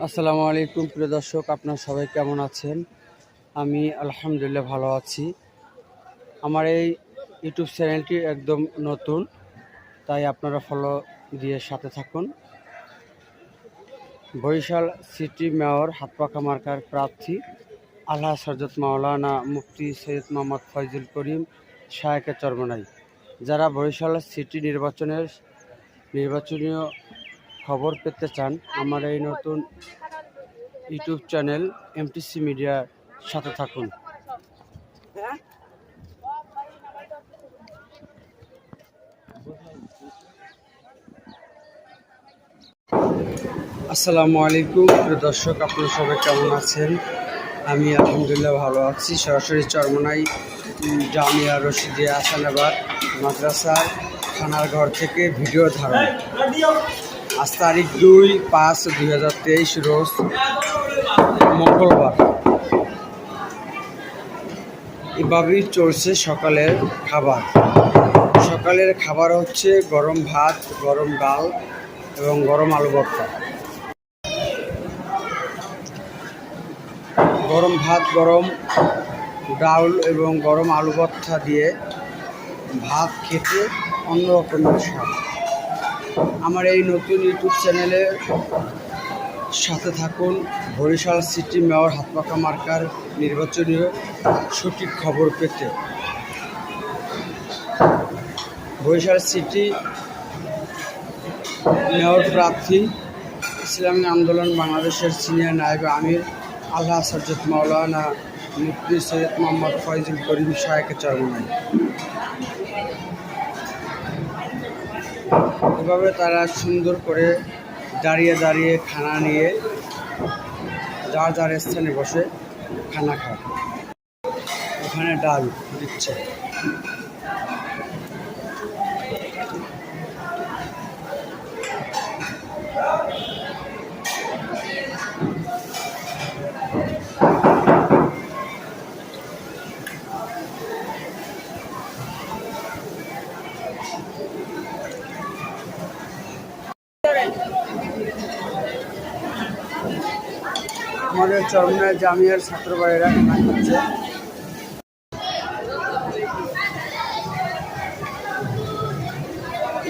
আসসালামু আলাইকুম, প্রিয় দর্শক, আপনার সবাই কেমন আছেন? আমি আলহামদুলিল্লাহ ভালো আছি। আমার এই ইউটিউব চ্যানেলটি একদম নতুন, তাই আপনারা ফলো দিয়ে সাথে থাকুন। বরিশাল সিটি মেয়র, হাতপাখা মার্কার প্রার্থী আল্লাহ সরজত মাওলানা মুফতি সৈয়দ মোহাম্মদ ফয়জুল করিম শায়কে চরমনাই। যারা বরিশাল সিটি নির্বাচনের, নির্বাচনীয় খবর পেতে চান আমার এই নতুন ইউটিউব চ্যানেল এমটিসি মিডিয়ার সাথে থাকুন। আসসালামু আলাইকুম, প্রিয় দর্শক, আপনারা সবাই কেমন আছেন? আমি আলহামদুলিল্লাহ ভালো আছি। সরাসরি চরমনাই জামিয়া রশিদিয়া আসানাবাদ মাদ্রাসার থানার ঘর থেকে ভিডিও ধারণ। আজ তারিখ দুই পাঁচ দুই হাজার তেইশ রোজ মঙ্গলবার। এভাবেই চলছে সকালের খাবার। সকালের খাবার হচ্ছে গরম ভাত, গরম ডাল এবং গরম আলু ভর্তা। গরম ভাত, গরম ডাল এবং গরম আলু ভর্তা দিয়ে ভাত খেতে অন্যরকমের স্বাদ। আমার এই নতুন ইউটিউব চ্যানেলে সাথে থাকুন। বরিশাল সিটি মেয়র হাতপাখা মার্কার নির্বাচনীয় সঠিক খবর পেতে। বরিশাল সিটি মেয়র প্রার্থী, ইসলামী আন্দোলন বাংলাদেশের সিনিয়র নায়ক আমির আল্লাহ সজ্জত মাওলানা মুফতি সৈয়দ মোহাম্মদ ফয়জুল করিম শাহেকে চরমাই এভাবে তারা সুন্দর করে দাঁড়িয়ে দাঁড়িয়ে খানা নিয়ে যার যার স্থানে বসে খানা খায়। ওখানে ডাল দিচ্ছে। আমাদের চরমনায় জামিয়ার ছাত্র ভাইয়েরা খানা খাচ্ছে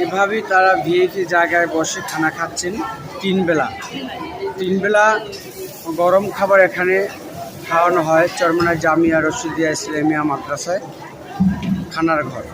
এভাবেই তারা ভিআইপি জায়গায় বসে খানা খাচ্ছেন তিন বেলা। তিন বেলা গরম খাবার এখানে খাওয়ানো হয় চরমনায় জামিয়া রশিদিয়া ইসলামিয়া মাদ্রাসায় খানার ঘর।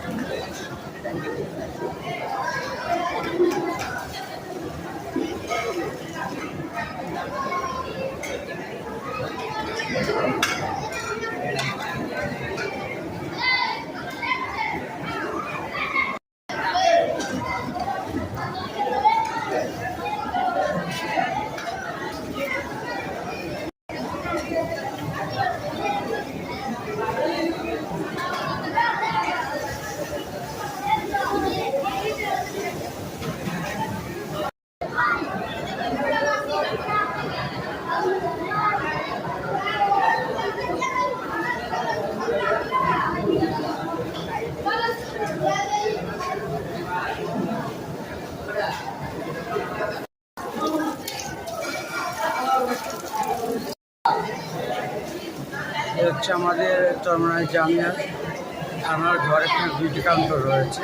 হচ্ছে আমাদের চরমনায় জামিয়া থানার ঘর এখানে দুইটি কাউন্টার রয়েছে।